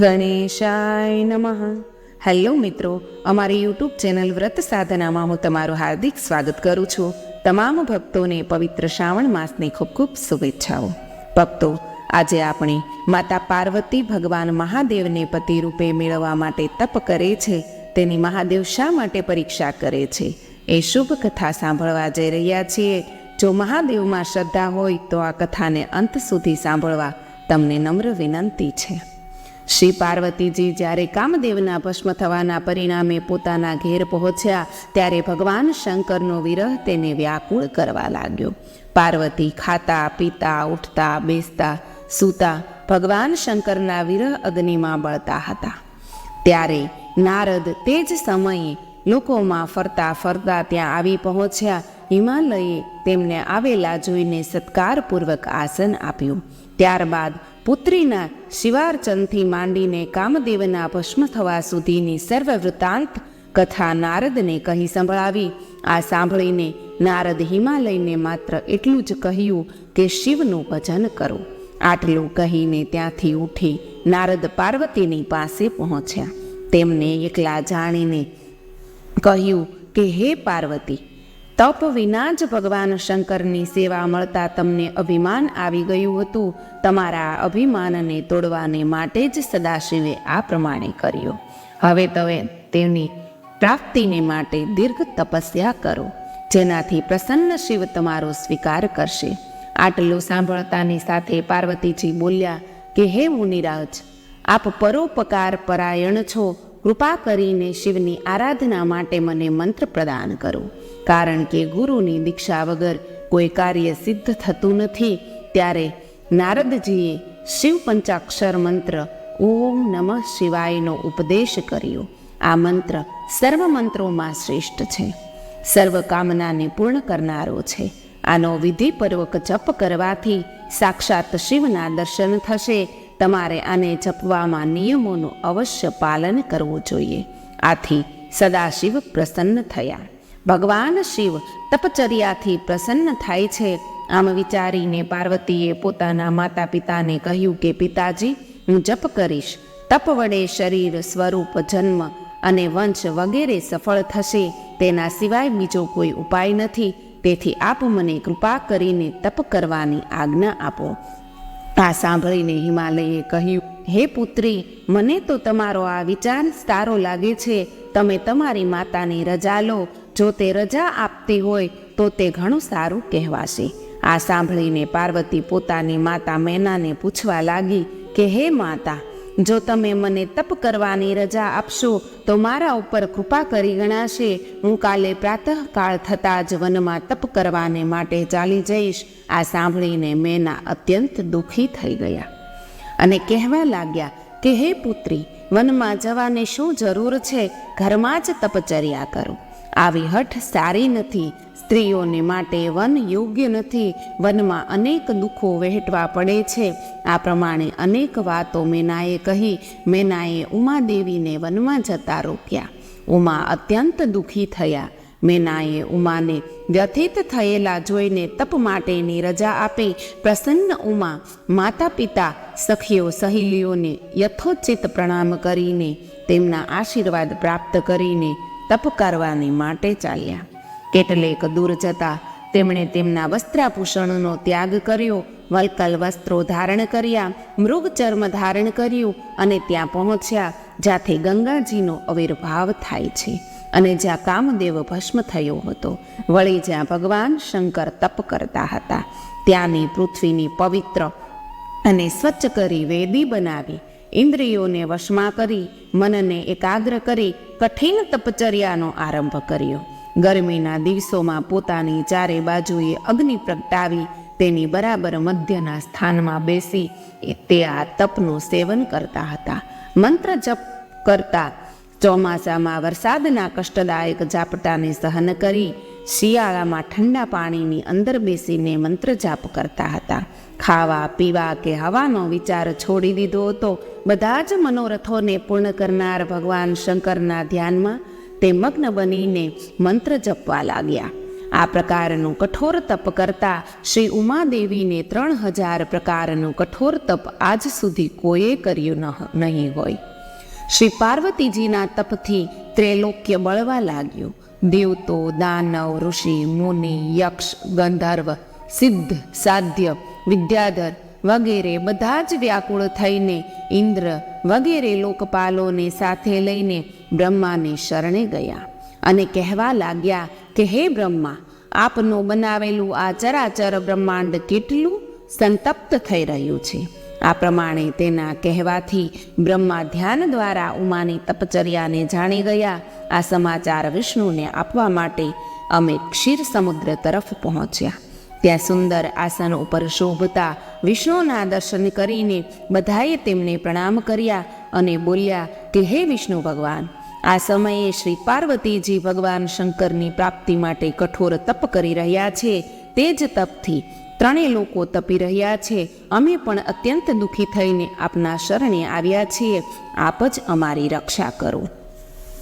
ગણેશાય નમઃ. હેલો મિત્રો, અમારી યુટ્યુબ ચેનલ વ્રત સાધનામાં હું તમારું હાર્દિક સ્વાગત કરું છું. તમામ ભક્તોને પવિત્ર શ્રાવણ માસની ખૂબ ખૂબ શુભેચ્છાઓ. ભક્તો, આજે આપણે માતા પાર્વતી ભગવાન મહાદેવને પતિ રૂપે મેળવવા માટે તપ કરે છે. તેની મહાદેવ શા માટે પરીક્ષા કરે છે? એ શુભ કથા સાંભળવા જઈ રહ્યા છીએ. જો મહાદેવમાં શ્રદ્ધા હોય તો આ કથાને અંત સુધી સાંભળવા તમને નમ્ર વિનંતી છે. શ્રી પાર્વતીજી જ્યારે કામદેવના ભસ્મ થવાના પરિણામે પોતાના ઘેર પહોંચ્યા, ત્યારે ભગવાન શંકરનો વિરહ તેને વ્યાકુળ કરવા લાગ્યો. પાર્વતી ખાતા, પીતા, ઉઠતા, બેસતા, સૂતા ભગવાન શંકરના વિરહ અગ્નિમાં બળતા હતા. ત્યારે નારદ તે જ સમયે લોકોમાં ફરતા ફરતા ત્યાં આવી પહોંચ્યા. હિમાલયે તેમને આવેલા જોઈને સત્કારપૂર્વક આસન આપ્યું. ત્યારબાદ પુત્રીના શિવાર્ચનથી માંડીને કામદેવના ભસ્મ થવા સુધીની સર્વ વૃત્તાંત કથા નારદને કહી સંભળાવી. આ સાંભળીને નારદ હિમાલયને માત્ર એટલું જ કહ્યું કે શિવનું ભજન કરો. આટલું કહીને ત્યાંથી ઉઠી નારદ પાર્વતીની પાસે પહોંચ્યા. તેમને એકલા જાણીને કહ્યું કે, હે પાર્વતી તપ વિના જ ભગવાન શંકરની સેવા મળતા તમને અભિમાન આવી ગયું હતું. તમારા અભિમાનને તોડવાને માટે જ સદાશિવે આ પ્રમાણે કર્યો. હવે તમે તેની પ્રાપ્તિને માટે દીર્ઘ તપસ્યા કરો, જેનાથી પ્રસન્ન શિવ તમારો સ્વીકાર કરશે. આટલું સાંભળતાની સાથે પાર્વતીજી બોલ્યા, કે હે મુનિરાજ, આપ પરોપકાર પરાયણ છો. કૃપા કરીને શિવની આરાધના માટે મને મંત્ર પ્રદાન કરો. કારણ કે ગુરુની દીક્ષા વગર કોઈ કાર્ય સિદ્ધ થતું નથી, ત્યારે નારદજીએ શિવ પંચાક્ષર મંત્ર ઓમ નમઃ શિવાયનો ઉપદેશ કર્યો. આ મંત્ર સર્વ મંત્રોમાં શ્રેષ્ઠ છે. સર્વ કામનાને પૂર્ણ કરનારો છે. આનો વિધિપૂર્વક જપ કરવાથી સાક્ષાત શિવના દર્શન થશે. તમારે આને જપવામાં નિયમોનું અવશ્ય પાલન કરવું જોઈએ. આથી સદાશિવ પ્રસન્ન થયા. ભગવાન શિવ તપચર્યાથી પ્રસન્ન થાય છે. આમ વિચારીને પાર્વતીએ પોતાના માતા પિતાને કહ્યું કે, પિતાજી, હું જપ કરીશ. તપ વડે શરીર સ્વરૂપ જન્મ અને વંશ વગેરે સફળ થશે. તેના સિવાય બીજો કોઈ ઉપાય નથી. તેથી આપ મને કૃપા કરીને તપ કરવાની આજ્ઞા આપો. આ સાંભળીને હિમાલયે કહ્યું, હે પુત્રી, મને તો તમારો આ વિચાર સારો લાગે છે. તમે તમારી માતાની રજા લો. જો તે રજા આપતી હોય, તો તે ઘણું સારું કહેવાશે. આ સાંભળીને પાર્વતી પોતાની માતા મેનાને પૂછવા લાગી કે, હે માતા, જો તમે મને તપ કરવાની રજા આપશો, તો મારા ઉપર કૃપા કરી ગણાશે. હું કાલે પ્રાતઃકાળ થતાં જ વનમાં તપ કરવાને માટે ચાલી જઈશ. આ સાંભળીને મેના અત્યંત દુઃખી થઈ ગયા અને કહેવા લાગ્યા કે, હે પુત્રી, વનમાં જવાની શું જરૂર છે? ઘરમાં જ તપચર્યા કરો. આવી હઠ સારી નથી. સ્ત્રીઓને માટે વન યોગ્ય નથી. વનમાં અનેક દુઃખો વહેંટવા પડે છે. આ પ્રમાણે અનેક વાતો મેનાએ કહી. મેનાએ ઉમાદેવીને વનમાં જતા રોક્યા. ઉમા અત્યંત દુઃખી થયા. મેનાએ ઉમાને વ્યથિત થયેલા જોઈને તપ માટેની રજા આપી. પ્રસન્ન ઉમા માતા પિતા સખીઓ, સહેલીઓને યથોચિત પ્રણામ કરીને તેમના આશીર્વાદ પ્રાપ્ત કરીને તપ કરવાની માટે ચાલ્યા. કેટલેક દૂર જતા તેમણે તેમના વસ્ત્રાભૂષણનો ત્યાગ કર્યો, વલ્કલ વસ્ત્રો ધારણ કર્યા, મૃગ ચર્મ ધારણ કર્યું અને ત્યાં પહોંચ્યા જ્યાંથી ગંગાજીનો આવિર્ભાવ થાય છે. અને જ્યાં કામદેવ ભસ્મ થયો હતો, વળી જ્યાં ભગવાન શંકર તપ કરતા હતા. ત્યાંની પૃથ્વીની પવિત્ર અને સ્વચ્છ કરી વેદી બનાવી ઇન્દ્રિયોને વશમાં કરી, મનને એકાગ્ર કરી, કઠિન તપચર્યાનો આરંભ કર્યો. ગરમીના દિવસોમાં પોતાની ચારે બાજુએ અગ્નિ પ્રગટાવી, તેની બરાબર મધ્યના સ્થાનમાં બેસી તે આ તપનું સેવન કરતા હતા. મંત્ર જપ કરતા ચોમાસામાં વરસાદના કષ્ટદાયક ઝાપટાને સહન કરી, શિયાળામાં ઠંડા પાણીની અંદર બેસીને મંત્ર જાપ કરતા હતા. ખાવા, પીવા કે હવાનો વિચાર છોડી દીધો હતો. બધા જ મનોરથોને પૂર્ણ કરનાર ભગવાન શંકરના ધ્યાનમાં તે મગ્ન બનીને મંત્ર જપવા લાગ્યા. આ પ્રકારનું કઠોર તપ કરતા શ્રી ઉમાદેવીને ત્રણ હજાર પ્રકારનું કઠોર તપ આજ સુધી કોઈએ કર્યું નહીં હોય. શ્રી પાર્વતીજીના તપથી ત્રૈલોક્ય બળવા લાગ્યું. દેવતો દાનવ, ઋષિ, મુનિ, યક્ષ, ગંધર્વ સિદ્ધ, સાધ્ય વિદ્યાધર વગેરે બધા જ વ્યાકુળ થઈને ઇન્દ્ર વગેરે લોકપાલોને સાથે લઈને બ્રહ્માને શરણે ગયા અને કહેવા લાગ્યા કે, હે બ્રહ્મા, આપનું બનાવેલું આ ચરાચર બ્રહ્માંડ કેટલું સંતપ્ત થઈ રહ્યું છે? આ પ્રમાણે તેના કહેવાથી બ્રહ્મા ધ્યાન દ્વારા ઉમાની તપચર્યાને જાણી ગયા. આ સમાચાર વિષ્ણુને આપવા માટે અમે ક્ષીર સમુદ્ર તરફ પહોંચ્યા. ત્યાં સુંદર આસન ઉપર શોભતા વિષ્ણુના દર્શન કરીને બધાએ તેમને પ્રણામ કર્યા અને બોલ્યા, કે હે વિષ્ણુ ભગવાન, આ સમયે શ્રી પાર્વતીજી ભગવાન શંકરની પ્રાપ્તિ માટે કઠોર તપ કરી રહ્યા છે, તે જ તપથી ત્રણેય લોકો તપી રહ્યા છે. અમે પણ અત્યંત દુઃખી થઈને આપના શરણે આવ્યા છીએ. આપ જ અમારી રક્ષા કરો.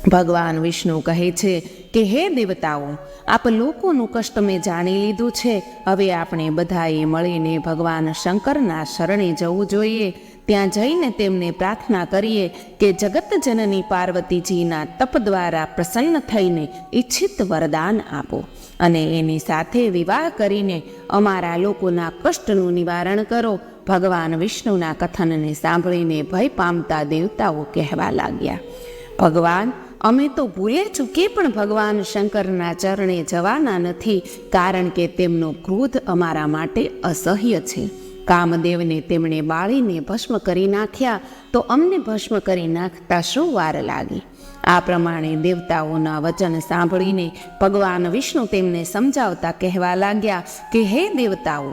ભગવાન વિષ્ણુ કહે છે કે, હે દેવતાઓ, આપ લોકોનું કષ્ટ મેં જાણી લીધું છે. હવે આપણે બધાએ મળીને ભગવાન શંકરના શરણે જવું જોઈએ. ત્યાં જઈને તેમને પ્રાર્થના કરીએ કે જગત જનની પાર્વતીજીના તપ દ્વારા પ્રસન્ન થઈને ઈચ્છિત વરદાન આપો અને એની સાથે વિવાહ કરીને અમારા લોકોના કષ્ટનું નિવારણ કરો. ભગવાન વિષ્ણુના કથનને સાંભળીને ભય પામતા દેવતાઓ કહેવા લાગ્યા. ભગવાન અમે તો ભૂલે ચૂકે પણ ભગવાન શંકરના ચરણે જવાના નથી, કારણ કે તેમનો ક્રોધ અમારા માટે અસહ્ય છે. કામદેવને તેમણે બાળીને ભસ્મ કરી નાખ્યા, તો અમને ભસ્મ કરી નાખતા શું વાર લાગી? આ પ્રમાણે દેવતાઓના વચન સાંભળીને ભગવાન વિષ્ણુ તેમને સમજાવતા કહેવા લાગ્યા કે, હે દેવતાઓ,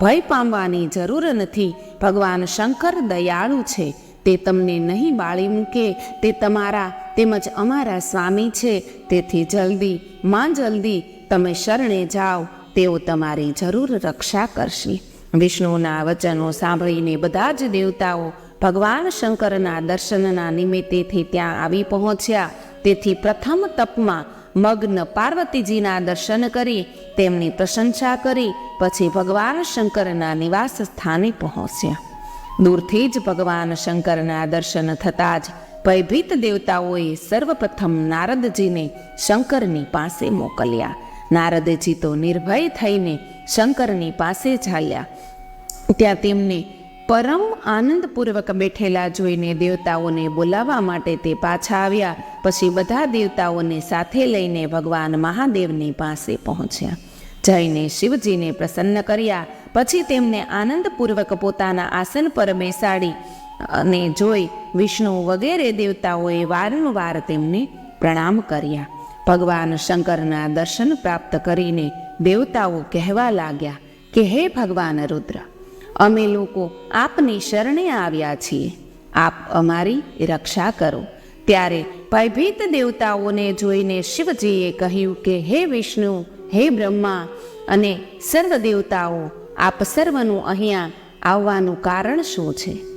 ભય પામવાની જરૂર નથી. ભગવાન શંકર દયાળુ છે. તે તમને નહીં બાળી મૂકે. તે તમારા તેમજ અમારા સ્વામી છે, તેથી જલ્દી, માં જલ્દી તમે શરણે જાઓ, તેઓ તમારી જરૂર રક્ષા કરશે. વિષ્ણુના વચનો સાંભળીને બધા જ દેવતાઓ ભગવાન શંકરના દર્શનના નિમિત્તેથી ત્યાં આવી પહોંચ્યા. તેથી પ્રથમ તપમાં મગ્ન પાર્વતીજીના દર્શન કરી, તેમની પ્રશંસા કરી, પછી ભગવાન શંકરના નિવાસ સ્થાને પહોંચ્યા. દૂરથી જ ભગવાન શંકરના દર્શન થતાં જ ભયભીત દેવતાઓએ સર્વપ્રથમ નારદજીને શંકરની પાસે મોકલ્યા. નારદજી તો નિર્ભય થઈને શંકરની પાસે ચાલ્યા. ત્યાં તેમને પરમ આનંદપૂર્વક બેઠેલા જોઈને દેવતાઓને બોલાવવા માટે તે પાછા આવ્યા. પછી બધા દેવતાઓને સાથે લઈને ભગવાન મહાદેવની પાસે પહોંચ્યા. જઈને શિવજીને પ્રસન્ન કર્યા. પછી તેમને આનંદપૂર્વક પોતાના આસન પર બેસાડી અને જોઈ વિષ્ણુ વગેરે દેવતાઓએ વારંવાર તેમને પ્રણામ કર્યા. ભગવાન શંકરના દર્શન પ્રાપ્ત કરીને દેવતાઓ કહેવા લાગ્યા કે, હે ભગવાન રુદ્ર, અમે લોકો આપની શરણે આવ્યા છીએ. આપ અમારી રક્ષા કરો. ત્યારે ભયભીત દેવતાઓને જોઈને શિવજીએ કહ્યું કે, હે વિષ્ણુ, હે બ્રહ્મા અને સર્વ દેવતાઓ આપ સર્વનું અહીંયા આવવાનું કારણ શું છે?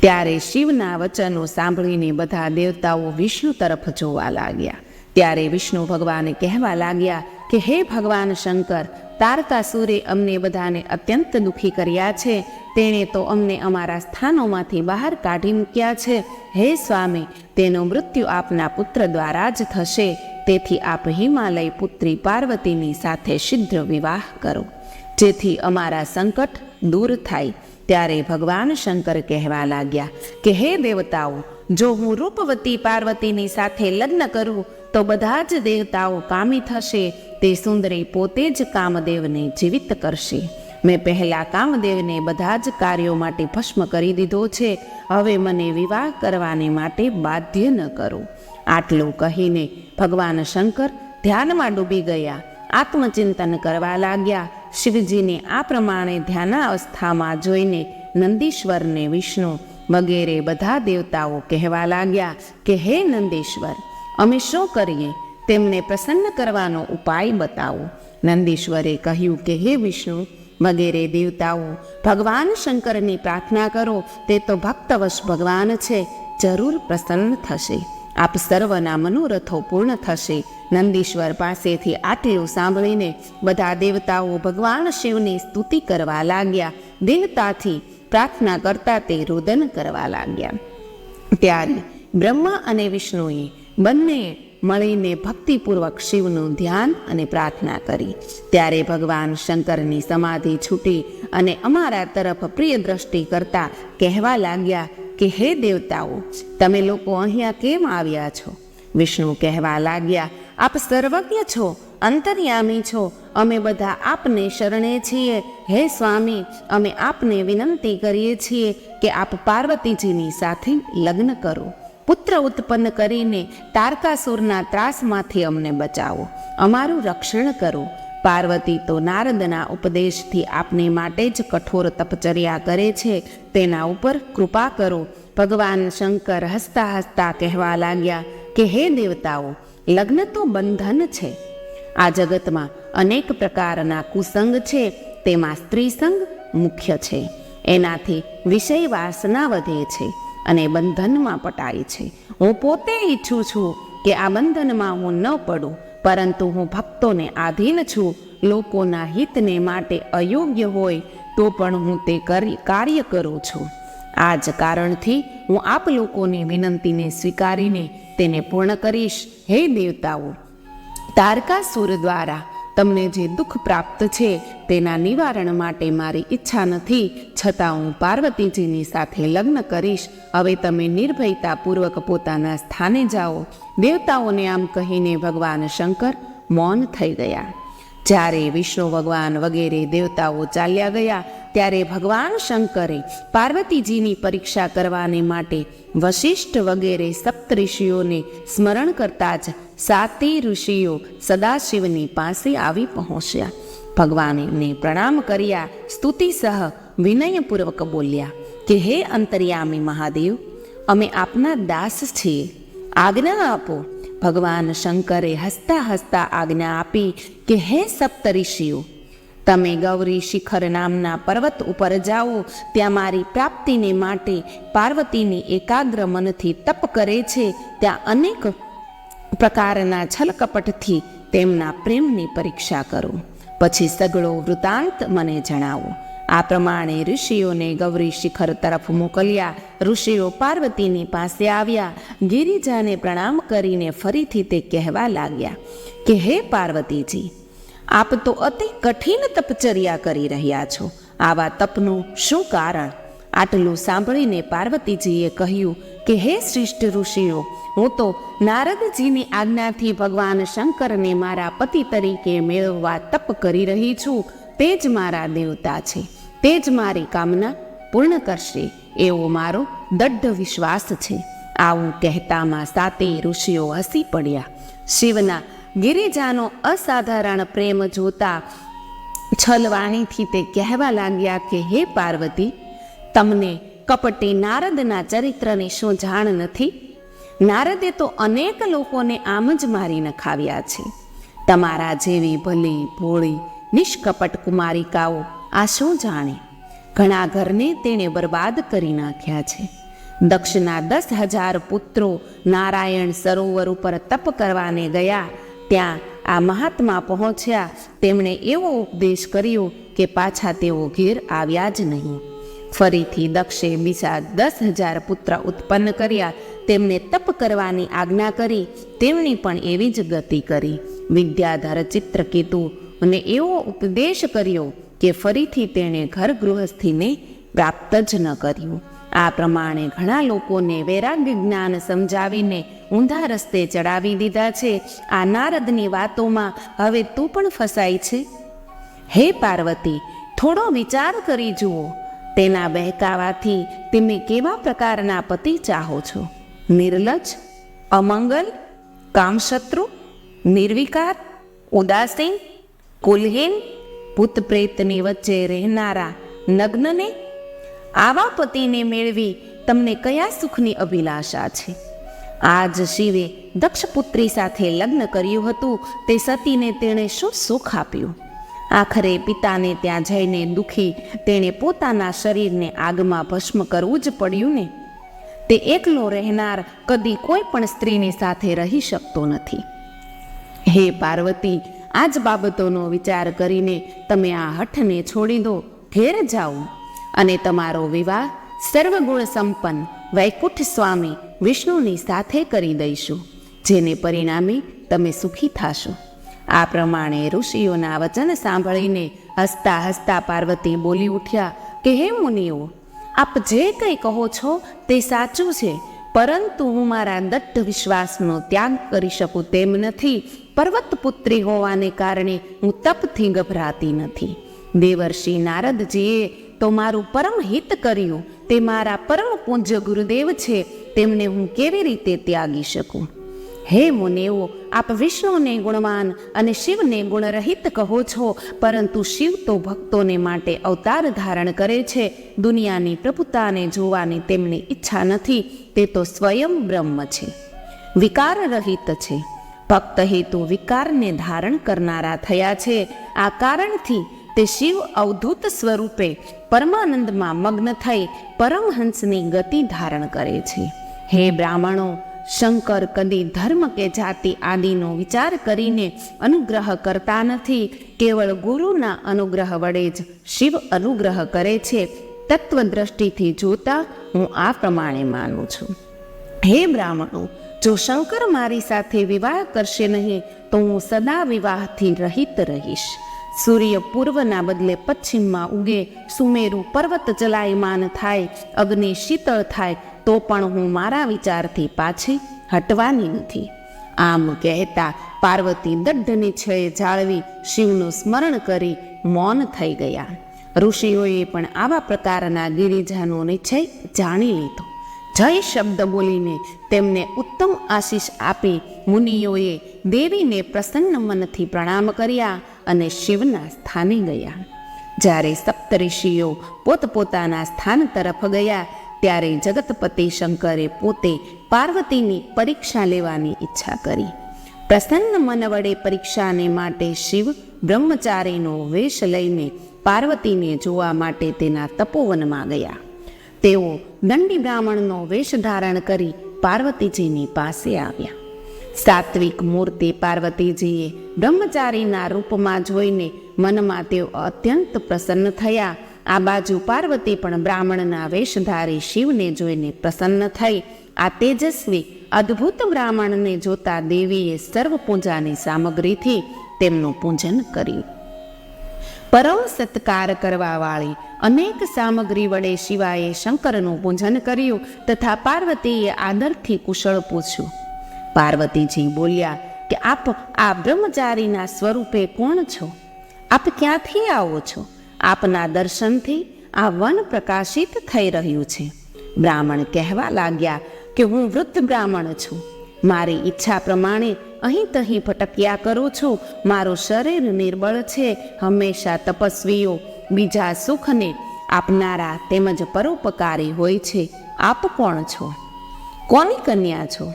ત્યારે શિવના વચનો સાંભળીને બધા દેવતાઓ વિષ્ણુ તરફ જોવા લાગ્યા. ત્યારે વિષ્ણુ ભગવાને કહેવા લાગ્યા કે, હે ભગવાન શંકર, તારકાસુરે અમને બધાને અત્યંત દુઃખી કર્યા છે. તેણે તો અમને અમારા સ્થાનોમાંથી બહાર કાઢી મૂક્યા છે. હે સ્વામી, તેનું મૃત્યુ આપના પુત્ર દ્વારા જ થશે. તેથી આપ હિમાલય પુત્રી પાર્વતીની સાથે શીઘ્ર વિવાહ કરો. જેથી અમારા સંકટ દૂર થાય. ત્યારે ભગવાન શંકર કહેવા લાગ્યા કે, હે દેવતાઓ, જો હું રૂપવતી પાર્વતીની સાથે લગ્ન કરું, તો બધા જ દેવતાઓ કામી થશે, તે સુંદરી પોતે જ કામદેવને જીવિત કરશે. મેં પહેલા કામદેવને બધા જ કાર્યો માટે ભસ્મ કરી દીધો છે, હવે મને વિવાહ કરવાને માટે બાધ્ય ન કરો. આટલું કહીને ભગવાન શંકર ધ્યાનમાં ડૂબી ગયા, આત્મચિંતન કરવા લાગ્યા શિવજીને આ પ્રમાણે ધ્યાનાવસ્થામાં જોઈને નંદીશ્વરને વિષ્ણુ વગેરે બધા દેવતાઓ કહેવા લાગ્યા કે, હે નંદીશ્વર, અમે શું કરીએ? તેમને પ્રસન્ન કરવાનો ઉપાય બતાવો. નંદીશ્વરે કહ્યું કે, હે વિષ્ણુ, વગેરે દેવતાઓ, ભગવાન શંકરની પ્રાર્થના કરો. તે તો ભક્તવશ ભગવાન છે. જરૂર પ્રસન્ન થશે. આપ સર્વના મનોરથો પૂર્ણ થશે. નંદીશ્વર પાસેથી આટલું સાંભળીને બધા દેવતાઓ ભગવાન શિવની સ્તુતિ કરવા લાગ્યા. દેવતાથી પ્રાર્થના કરતા તે રુદન કરવા લાગ્યા. ત્યારે બ્રહ્મા અને વિષ્ણુએ બંને મળીને ભક્તિપૂર્વક શિવનું ધ્યાન અને પ્રાર્થના કરી. ત્યારે ભગવાન શંકરની સમાધિ છૂટી અને અમારા તરફ પ્રિય દ્રષ્ટિ કરતા કહેવા લાગ્યા કે, હે દેવતાઓ, તમે લોકો અહીંયા કેમ આવ્યા છો? વિષ્ણુ કહેવા લાગ્યા, આપ સર્વજ્ઞ છો, અંતર્યામી છો. અમે બધા આપને શરણે છીએ. હે સ્વામી, અમે આપને વિનંતી કરીએ છીએ કે આપ પાર્વતીજીની સાથે લગ્ન કરો. પુત્ર ઉત્પન્ન કરીને તારકાસુરના ત્રાસમાંથી અમને બચાવો. અમારું રક્ષણ કરો. પાર્વતી તો નારદના ઉપદેશથી આપને માટે જ કઠોર તપચર્યા કરે છે. તેના ઉપર કૃપા કરો. ભગવાન શંકર હસતા હસતા કહેવા લાગ્યા કે, હે દેવતાઓ, લગ્ન તો બંધન છે. આ જગતમાં અનેક પ્રકારના કુસંગ છે. તેમાં સ્ત્રી સંગ મુખ્ય છે. એનાથી વિષય વાસના વધે છે અને બંધનમાં પટાય છે. હું પોતે ઈચ્છું છું કે આ બંધનમાં હું ન પડું. પરંતુ હું ભક્તોને આધીન છું, લોકોના હિતને માટે અયોગ્ય હોય, તો પણ હું તે કરી કાર્ય કરું છું. આ જ કારણથી હું આપ લોકોની વિનંતીને સ્વીકારીને તેને પૂર્ણ કરીશ. હે દેવતાઓ! તારકાસુર દ્વારા તમને જે દુઃખ પ્રાપ્ત છે તેના નિવારણ માટે મારી ઈચ્છા નથી. છતાં હું પાર્વતીજીની સાથે લગ્ન કરીશ. હવે તમે નિર્ભયતાપૂર્વક પોતાના સ્થાને જાઓ. દેવતાઓને આમ કહીને ભગવાન શંકર મૌન થઈ ગયા. જ્યારે વિષ્ણુ ભગવાન વગેરે દેવતાઓ ચાલ્યા ગયા, ત્યારે ભગવાન શંકરે પાર્વતીજીની પરીક્ષા કરવાને માટે વશિષ્ઠ વગેરે સપ્તઋષિઓને સ્મરણ કરતા જ સાતે ઋષિઓ સદાશિવની પાસે આવી પહોંચ્યા. ભગવાનને પ્રણામ કર્યા, સ્તુતિ સહ, વિનયપૂર્વક બોલ્યા, કે હે અંતર્યામી મહાદેવ, અમે આપના દાસ છીએ. આજ્ઞા આપો. ભગવાન શંકરે હસતા હસતા આજ્ઞા આપી કે હે સપ્તઋષિઓ તમે ગૌરી શિખર નામના પર્વત ઉપર જાઓ, ત્યાં મારી પ્રાપ્તિને માટે પાર્વતીની એકાગ્ર મનથી તપ કરે છે, ત્યાં અનેક પ્રકારના છલકપટથી તેમના પ્રેમની પરીક્ષા કરો. પછી સગળો વૃતાંત મને જણાવો. આ પ્રમાણે ઋષિઓને ગૌરી શિખર તરફ મોકલ્યા. ઋષિઓ પાર્વતીની પાસે આવ્યા. ગિરિજાને પ્રણામ કરીને ફરીથી તે કહેવા લાગ્યા કે, હે પાર્વતીજી, આપ તો અતિ કઠિન તપચર્યા કરી રહ્યા છો. આવા તપનું શું કારણ? આટલું સાંભળીને પાર્વતીજીએ કહ્યું કે, હે શ્રેષ્ઠ ઋષિઓ, હું તો નારદજીની આજ્ઞાથી ભગવાન શંકરને મારા પતિ તરીકે મેળવવા તપ કરી રહી છું. તે જ મારા દેવતા છે. તે જ મારી કામના પૂર્ણ કરશે. એવો મારો દઢ વિશ્વાસ છે. આવું કહેતામાં સાતે ઋષિઓ હસી પડ્યા. શિવના ગિરિજાનો અસાધારણ પ્રેમ જોતા છલવાણીથી તે કહેવા લાગ્યા કે, હે પાર્વતી તમને કપટી નારદના ચરિત્રની શું જાણ નથી? નારદે તો અનેક લોકોને આમ જ મારી નખાવ્યા છે. તમારા જેવી ભલી ભોળી, નિષ્કપટ કુમારિકાઓ આ શું જાણે? ઘણા ઘરને તેણે બરબાદ કરી નાખ્યા છે. દક્ષના દસ હજાર પુત્રો નારાયણ સરોવર ઉપર તપ કરવાને ગયા, ત્યાં આ મહાત્મા પહોંચ્યા. તેમણે એવો ઉપદેશ કર્યો કે પાછા તેઓ ઘેર આવ્યા જ નહીં. ફરીથી દક્ષે બીજા દસ હજાર પુત્ર ઉત્પન્ન કર્યા. તેમને તપ કરવાની આજ્ઞા કરી. તેમની પણ એવી જ ગતિ કરી. વિદ્યાધર ચિત્રકેતુ અને એવો ઉપદેશ કર્યો કે ફરીથી તેણે ઘર ગૃહસ્થીને પ્રાપ્ત જ ન કર્યું. આ પ્રમાણે ઘણા લોકોને વૈરાગ્ય જ્ઞાન સમજાવીને ઊંધા રસ્તે ચડાવી દીધા છે. આ નારદની વાતોમાં હવે તું પણ ફસાય છે? હે પાર્વતી, થોડો વિચાર કરી જુઓ. તેના બહેકાવાથી તમે કેવા પ્રકારના પતિ ચાહો છો? નિર્લજ, અમંગલ, કામશત્રુ, નિર્વિકાર, ઉદાસીન, કુલહીન, ભૂતપ્રેતની વચ્ચે રહેનારા નગ્નને આવા પતિને મેળવી તમને કયા સુખની અભિલાષા છે? આજ શિવે દક્ષપુત્રી સાથે લગ્ન કર્યું હતું, તે સતીને તેણે શું સુખ આપ્યું? આખરે પિતાને ત્યાં જઈને દુખી, તેણે પોતાના શરીરને આગમાં ભસ્મ કરવું જ પડ્યું ને. તે એકલો રહેનાર કદી કોઈ પણ સ્ત્રીની સાથે રહી શકતો નથી. હે પાર્વતી આ જ બાબતોનો વિચાર કરીને તમે આ હઠને છોડી દો, ઘેર જાઓ અને તમારો વિવાહ સર્વગુણ સંપન્ન વૈકુંઠ સ્વામી વિષ્ણુની સાથે કરી દઈશું, જેને પરિણામે તમે સુખી થશો. આ પ્રમાણે ઋષિઓના વચન સાંભળીને હસતા હસતા પાર્વતી બોલી ઉઠ્યા કે, હે મુનિઓ, આપ જે કંઈ કહો છો તે સાચું છે, પરંતુ હું મારા દટ્ટ વિશ્વાસનો ત્યાગ કરી શકું તેમ નથી. પર્વત પુત્રી હોવાને કારણે હું તપથી ગભરાતી નથી. દેવર્ષિ નારદજીએ તો મારું પરમ હિત કર્યું. તે મારા પરમ પૂજ્ય ગુરુદેવ છે. તેમને હું કેવી રીતે ત્યાગી શકું? હે મુનેઓ, આપ વિષ્ણુને ગુણવાન અને શિવને ગુણરહિત કહો છો, પરંતુ શિવ તો ભક્તોને માટે અવતાર ધારણ કરે છે. દુનિયાની પ્રભુતાને જોવાની તેમની ઈચ્છા નથી, તે તો સ્વયં બ્રહ્મ છે. વિકાર રહિત છે. ભક્ત હેતુ વિકારને ધારણ કરનારા થયા છે. આ કારણથી તે શિવ અવધૂત સ્વરૂપે પરમાનંદમાં મગ્ન થઈ પરમહંસની ગતિ ધારણ કરે છે. હે બ્રાહ્મણો શંકર કદી ધર્મ કે જાતિ આદિનો વિચાર કરીને અનુગ્રહ કરતા નથી. કેવળ ગુરુના અનુગ્રહ વડે જ શિવ અનુગ્રહ કરે છે. તત્વ દ્રષ્ટિથી જોતા હું આ પ્રમાણે માનું છું. હે બ્રાહ્મણો, જો શંકર મારી સાથે વિવાહ કરશે નહીં, તો હું સદા વિવાહથી રહિત રહીશ. સૂર્ય પૂર્વના બદલે પશ્ચિમમાં ઉગે, સુમેરુ પર્વત જલાયમાન થાય, અગ્નિ શીતળ થાય તો પણ હું મારા વિચારથી પાછી હટવાની નથી. આમ કહેતા પાર્વતી દઢ્ઢની છએ જાળવી શિવનું સ્મરણ કરી મૌન થઈ ગયા. ઋષિઓએ પણ આવા પ્રકારના ગિરિજાનો નિશ્ચય જાણી લીધો. જય શબ્દ બોલીને તેમને ઉત્તમ આશીષ આપી મુનિઓએ દેવીને પ્રસન્ન મનથી પ્રણામ કર્યા અને શિવના સ્થાને ગયા. જ્યારે સપ્તઋષિઓ પોતપોતાના સ્થાન તરફ ગયા ત્યારે જગતપતિ શંકરે પોતે પાર્વતીની પરીક્ષા લેવાની ઈચ્છા કરી. પ્રસન્ન મન વડે પરીક્ષાને માટે શિવ બ્રહ્મચારીનો વેશ લઈને પાર્વતીને જોવા માટે તેના તપોવનમાં ગયા. તેઓ દંડી બ્રાહ્મણનો વેશ ધારણ કરી પાર્વતીજીની પાસે આવ્યા. સાત્વિક મૂર્તિ પાર્વતીજીએ બ્રહ્મચારીના રૂપમાં જોઈને મનમાં તેઓ અત્યંત પ્રસન્ન થયા આ બાજુ પાર્વતી પણ બ્રાહ્મણના વેશધારી શિવને જોઈને પ્રસન્ન થઈ. આ તેજસ્વી, અદ્ભુત બ્રાહ્મણને જોતા દેવીએ સર્વ પૂજાની સામગ્રીથી તેમનું પૂજન કર્યું. પરમ સત્કાર કરવાવાળી અનેક સામગ્રી વડે શિવાએ શંકરનું પૂજન કર્યું તથા પાર્વતીએ આદરથી કુશળ પૂછ્યું. પાર્વતીજી બોલ્યા કે, આપ આ બ્રહ્મચારીના સ્વરૂપે કોણ છો? આપ ક્યાંથી આવો છો? આપના દર્શનથી આ વન પ્રકાશિત થઈ રહ્યું છે. બ્રાહ્મણ કહેવા લાગ્યા કે હું વૃદ્ધ બ્રાહ્મણ છું. મારી ઈચ્છા પ્રમાણે અહીં તહીં ભટક્યા કરું છું. મારું શરીર નિર્બળ છે. હંમેશા તપસ્વીઓ, બીજા સુખને આપનારા તેમજ પરોપકારી હોય છે. આપ કોણ છો? કોની કન્યા છો?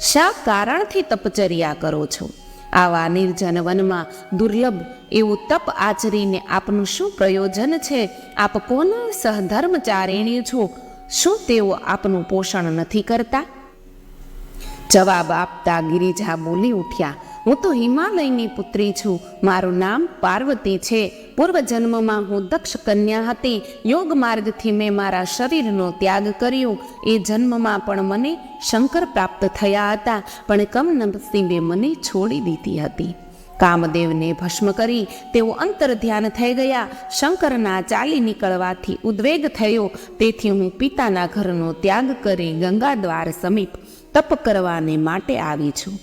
શા કારણથી તપચર્યા કરો છો? આવા નિર્જન વનમાં દુર્લભ એવું તપ આચરીને આપનું શું પ્રયોજન છે? આપ કોના સહધર્મચારિણી છો? શું તેઓ આપનું પોષણ નથી કરતા? જવાબ આપતા ગિરિજા બોલી ઉઠ્યા હું તો હિમાલયની પુત્રી છું. મારું નામ પાર્વતી છે. પૂર્વજન્મમાં હું દક્ષ કન્યા હતી. યોગ માર્ગથી મેં મારા શરીરનો ત્યાગ કર્યો. એ જન્મમાં પણ મને શંકર પ્રાપ્ત થયા હતા, પણ કમનસીબે મને છોડી દીધી હતી. કામદેવને ભસ્મ કરી, તેઓ અંતર ધ્યાન થઈ ગયા. શંકરના ચાલી નીકળવાથી ઉદ્વેગ થયો. તેથી હું પિતાના ઘરનો ત્યાગ કરી ગંગા દ્વાર સમીપ તપ કરવાને માટે આવી છું.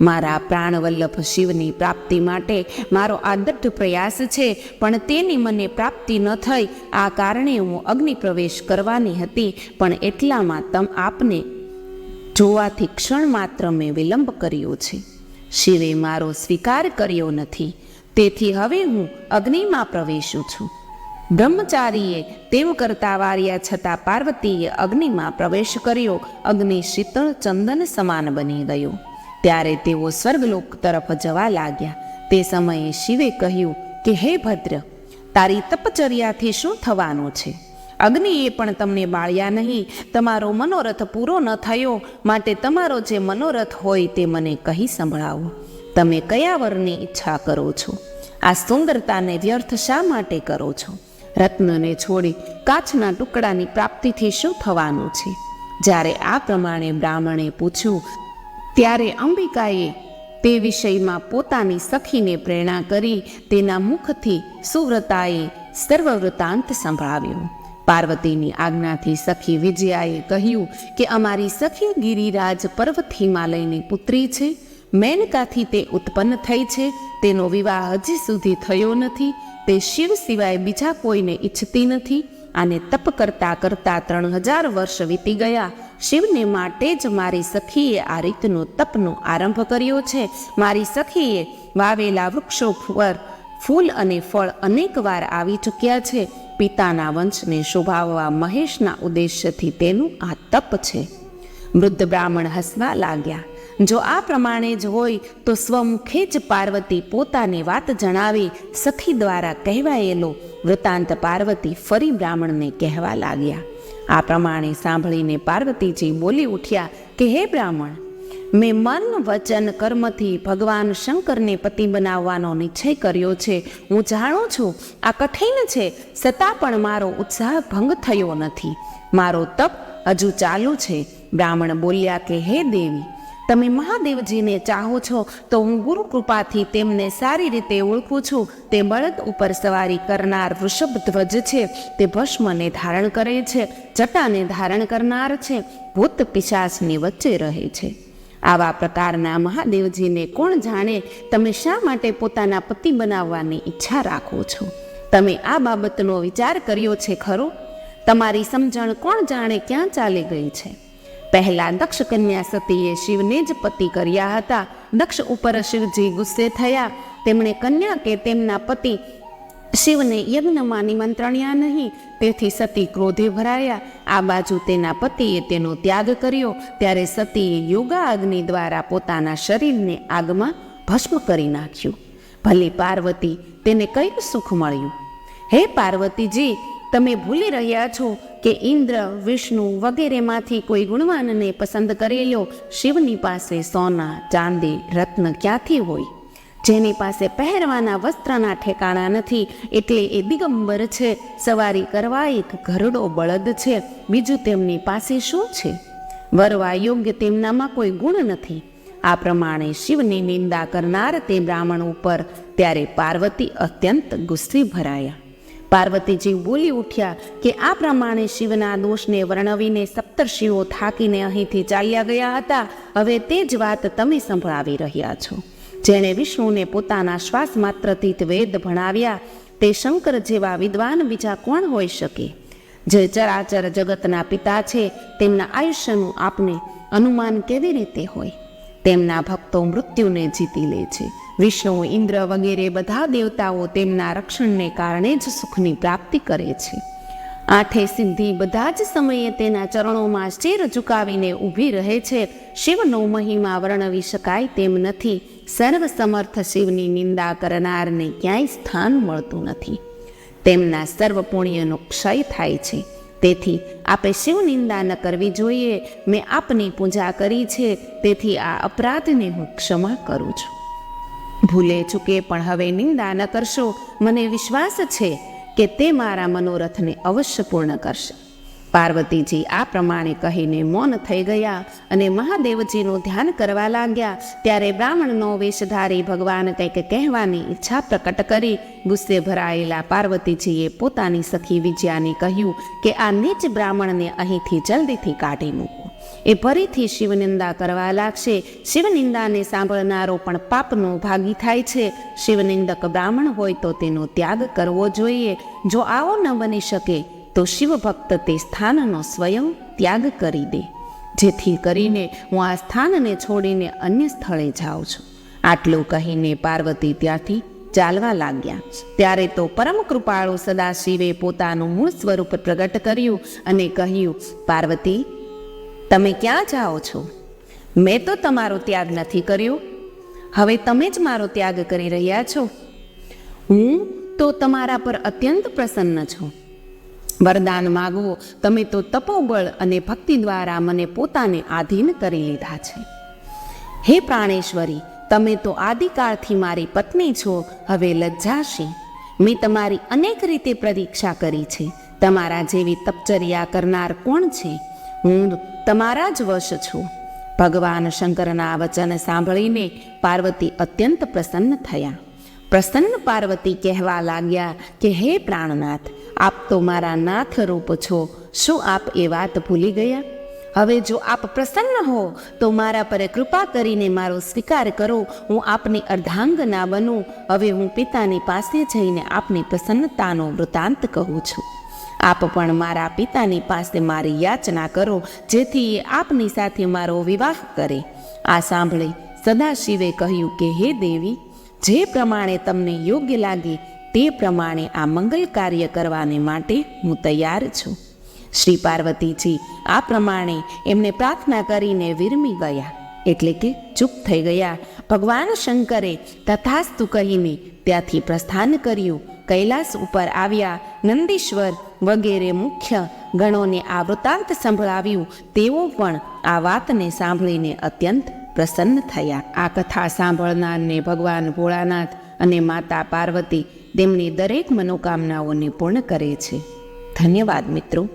મારા પ્રાણવલ્લભ શિવની પ્રાપ્તિ માટે મારો આ દઢ પ્રયાસ છે, પણ તેની મને પ્રાપ્તિ ન થઈ. આ કારણે હું અગ્નિ પ્રવેશ કરવાની હતી, પણ એટલામાં તમ આપને જોવાથી ક્ષણ માત્ર મેં વિલંબ કર્યો છે. શિવે મારો સ્વીકાર કર્યો નથી. તેથી હવે હું અગ્નિમાં પ્રવેશું છું. બ્રહ્મચારીએ તેમ કરતા વાર્યા છતાં પાર્વતીએ અગ્નિમાં પ્રવેશ કર્યો. અગ્નિ શીતળ ચંદન સમાન બની ગયો. ત્યારે તેઓ સ્વર્ગલોક તરફ જવા લાગ્યા. તે સમયે શિવે કહ્યું કે, હે ભદ્ર, તારી તપચર્યાથી શું થવાનું છે? અગ્નિએ પણ તમને બાળ્યા નહીં. તમારો મનોરથ પૂરો ન થયો. માટે તમારો જે મનોરથ હોય તે મને કહી સંભળાવો. તમે કયા વરની ઈચ્છા કરો છો? આ સુંદરતાને વ્યર્થ શા માટે કરો છો? રત્નને છોડી કાચના ટુકડાની પ્રાપ્તિથી શું થવાનું છે? જ્યારે આ પ્રમાણે બ્રાહ્મણે પૂછ્યું ત્યારે અંબિકાએ તે વિષયમાં પોતાની સખીને પ્રેરણા કરી તેના મુખથી સુવ્રતાએ સર્વવૃતાંત સંભળાવ્યો. પાર્વતીની આજ્ઞાથી સખી વિજયાએ કહ્યું કે અમારી સખી ગિરિરાજ પર્વત હિમાલયની પુત્રી છે. મેનકાથી તે ઉત્પન્ન થઈ છે. તેનો વિવાહ હજી સુધી થયો નથી. તે શિવ સિવાય બીજા કોઈને ઈચ્છતી નથી. અને તપ કરતા કરતા ત્રણ હજાર વર્ષ વીતી ગયા. શિવને માટે જ મારી સખીએ આ રીતનો તપનો આરંભ કર્યો છે. મારી સખીએ વાવેલા વૃક્ષો પર ફૂલ અને ફળ અનેકવાર આવી ચૂક્યા છે. પિતાના વંશને શોભાવવા મહેશના ઉદ્દેશ્યથી તેનું આ તપ છે. વૃદ્ધ બ્રાહ્મણ હસવા લાગ્યા. જો આ પ્રમાણે જ હોય તો સ્વમુખે જ પાર્વતી પોતાની વાત જણાવી સખી દ્વારા કહેવાયેલો વૃતાંત પાર્વતી ફરી બ્રાહ્મણને કહેવા લાગ્યા. આ પ્રમાણે સાંભળીને પાર્વતીજી બોલી ઉઠ્યા કે, હે બ્રાહ્મણ, મેં મન વચન કર્મથી ભગવાન શંકરને પતિ બનાવવાનો નિશ્ચય કર્યો છે. હું જાણું છું આ કઠિન છે, છતાં પણ મારો ઉત્સાહ ભંગ થયો નથી. મારો તપ હજુ ચાલુ છે. બ્રાહ્મણ બોલ્યા કે, હે દેવી તમે મહાદેવજીને ચાહો છો તો હું ગુરુ કૃપાથી તેમને સારી રીતે ઓળખું છું. તે બળદ ઉપર સવારી કરનાર વૃષભ ધ્વજ છે. તે ભસ્મને ધારણ કરે છે. જટાને ધારણ કરનાર છે. ભૂત પિશાચની વચ્ચે રહે છે. આવા પ્રકારના મહાદેવજીને કોણ જાણે? તમે શા માટે પોતાના પતિ બનાવવાની ઈચ્છા રાખો છો? તમે આ બાબતનો વિચાર કર્યો છે ખરો? તમારી સમજણ કોણ જાણે ક્યાં ચાલી ગઈ છે? પહેલા દક્ષ કન્યા સતીએ શિવને જ પતિ કર્યા હતા. દક્ષ ઉપર શિવજી ગુસ્સે થયા. તેમણે કન્યા કે તેમના પતિ શિવને યજ્ઞમાં નિમંત્રણ્યા નહીં. તેથી સતી ક્રોધે ભરાયા. આ બાજુ તેના પતિએ તેનો ત્યાગ કર્યો. ત્યારે સતીએ યોગા અગ્નિ દ્વારા પોતાના શરીરને આગમાં ભસ્મ કરી નાખ્યું. ભલે પાર્વતી તેને કયું સુખ મળ્યું? હે પાર્વતીજી તમે ભૂલી રહ્યા છો કે ઇન્દ્ર, વિષ્ણુ વગેરેમાંથી કોઈ ગુણવાનને પસંદ કરેલો શિવની પાસે સોના, ચાંદી, રત્ન ક્યાંથી હોય? જેની પાસે પહેરવાના વસ્ત્રના ઠેકાણા નથી, એટલે એ દિગંબર છે. સવારી કરવા એક ઘરડો બળદ છે. બીજું તેમની પાસે શું છે? વરવા યોગ્ય તેમનામાં કોઈ ગુણ નથી. આ પ્રમાણે શિવની નિંદા કરનાર તે બ્રાહ્મણ ઉપર, ત્યારે પાર્વતી અત્યંત ગુસ્સે ભરાયા. પાર્વતીજી બોલી ઉઠ્યા કે આ પ્રમાણે શિવના દોષને વર્ણવીને સપ્તર્ષિઓ થાકીને અહીંથી ચાલ્યા ગયા હતા. હવે તે જ વાત તમે સંભળાવી રહ્યા છો. જેણે વિષ્ણુને પોતાના શ્વાસ માત્રથી વેદ ભણાવ્યા. તે શંકર જેવા વિદ્વાન બીજા કોણ હોઈ શકે? જે ચરાચર જગતના પિતા છે, તેમના આયુષ્યનું આપને અનુમાન કેવી રીતે હોય? તેમના ભક્તો મૃત્યુને જીતી લે છે. વિષ્ણુ, ઇન્દ્ર વગેરે બધા દેવતાઓ તેમના રક્ષણને કારણે જ સુખની પ્રાપ્તિ કરે છે. આઠે સિદ્ધિ બધા જ સમયે તેના ચરણોમાં શિર ઝુકાવીને ઊભી રહે છે. શિવનો મહિમા વર્ણવી શકાય તેમ નથી. સર્વ સમર્થ શિવની નિંદા કરનારને ક્યાંય સ્થાન મળતું નથી. તેમના સર્વ પુણ્યનો ક્ષય થાય છે. તેથી આપે શિવ નિંદા ન કરવી જોઈએ. મેં આપની પૂજા કરી છે, તેથી આ અપરાધને હું ક્ષમા કરું છું. ભૂલે ચૂકે પણ હવે નિંદા ન કરશો. મને વિશ્વાસ છે કે તે મારા મનોરથને અવશ્ય પૂર્ણ કરશે. પાર્વતીજી આ પ્રમાણે કહીને મૌન થઈ ગયા અને મહાદેવજીનું ધ્યાન કરવા લાગ્યા. ત્યારે બ્રાહ્મણનો વેશધારી ભગવાન કંઈક કહેવાની ઈચ્છા પ્રકટ કરી. ગુસ્સે ભરાયેલા પાર્વતીજીએ પોતાની સખી વિજયાને કહ્યું કે આ નીચ બ્રાહ્મણને અહીંથી જલ્દીથી કાઢી મૂકો. એ ફરીથી શિવનિંદા કરવા લાગશે. શિવનિંદાને સાંભળનારો પણ પાપનો ભાગી થાય છે. શિવનિંદક બ્રાહ્મણ હોય તો તેનો ત્યાગ કરવો જોઈએ. જો આવો ન બની શકે તો શિવભક્ત તે સ્થાનનો સ્વયં ત્યાગ કરી દે. જેથી કરીને હું આ સ્થાનને છોડીને અન્ય સ્થળે જાઉં છું. આટલું કહીને પાર્વતી ત્યાંથી ચાલવા લાગ્યા. ત્યારે તો પરમ કૃપાળુ સદાશિવે પોતાનું મૂળ સ્વરૂપ પ્રગટ કર્યું અને કહ્યું, પાર્વતી, તમે ક્યાં જાઓ છો? મેં તો તમારો ત્યાગ નથી કર્યો. હવે તમે જ મારો ત્યાગ કરી રહ્યા છો. હું તો તમારા પર અત્યંત પ્રસન્ન છું. વરદાન માગો, તમે તો તપોબળ અને ભક્તિ દ્વારા મને પોતાને આધીન કરી લીધા છે. હે પ્રાણેશ્વરી, તમે તો આદિકાળથી મારી પત્ની છો, હવે લજ્જાશી. મેં તમારી અનેક રીતે પ્રતીક્ષા કરી છે. તમારા જેવી તપચર્યા કરનાર કોણ છે? હું તમારા જ વશ છું. ભગવાન શંકરના વચન સાંભળીને પાર્વતી અત્યંત પ્રસન્ન થયા. પ્રસન્ન પાર્વતી કહેવા લાગ્યા કે, હે પ્રાણનાથ, આપ તો મારા નાથ રૂપ છો. શું આપ એ વાત ભૂલી ગયા? હવે જો આપ પ્રસન્ન હો, તો મારા પર કૃપા કરીને મારો સ્વીકાર કરો. હું આપની અર્ધાંગના બનું. હવે હું પિતાની પાસે જઈને આપની પ્રસન્નતાનો વૃતાંત કહું છું. આપ પણ મારા પિતાની પાસે મારી યાચના કરો, જેથી આપની સાથે મારો વિવાહ કરે. આ સાંભળી સદાશિવે કહ્યું કે, હે દેવી જે પ્રમાણે તમને યોગ્ય લાગે તે પ્રમાણે આ મંગલ કાર્ય કરવાને માટે હું તૈયાર છું. શ્રી પાર્વતીજી આ પ્રમાણે એમને પ્રાર્થના કરીને વિરમી ગયા. એટલે કે ચૂપ થઈ ગયા. ભગવાન શંકરે તથાસ્તુ કહીને ત્યાંથી પ્રસ્થાન કર્યું. કૈલાસ ઉપર આવ્યા. નંદીશ્વર વગેરે મુખ્ય ગણોને આ વૃત્તાંત સંભળાવ્યું. તેઓ પણ આ વાતને સાંભળીને અત્યંત પ્રસન્ન થયા. આ કથા સાંભળનારને ભગવાન ભોળાનાથ અને માતા પાર્વતી તેમની દરેક મનોકામનાઓને પૂર્ણ કરે છે. ધન્યવાદ મિત્રો.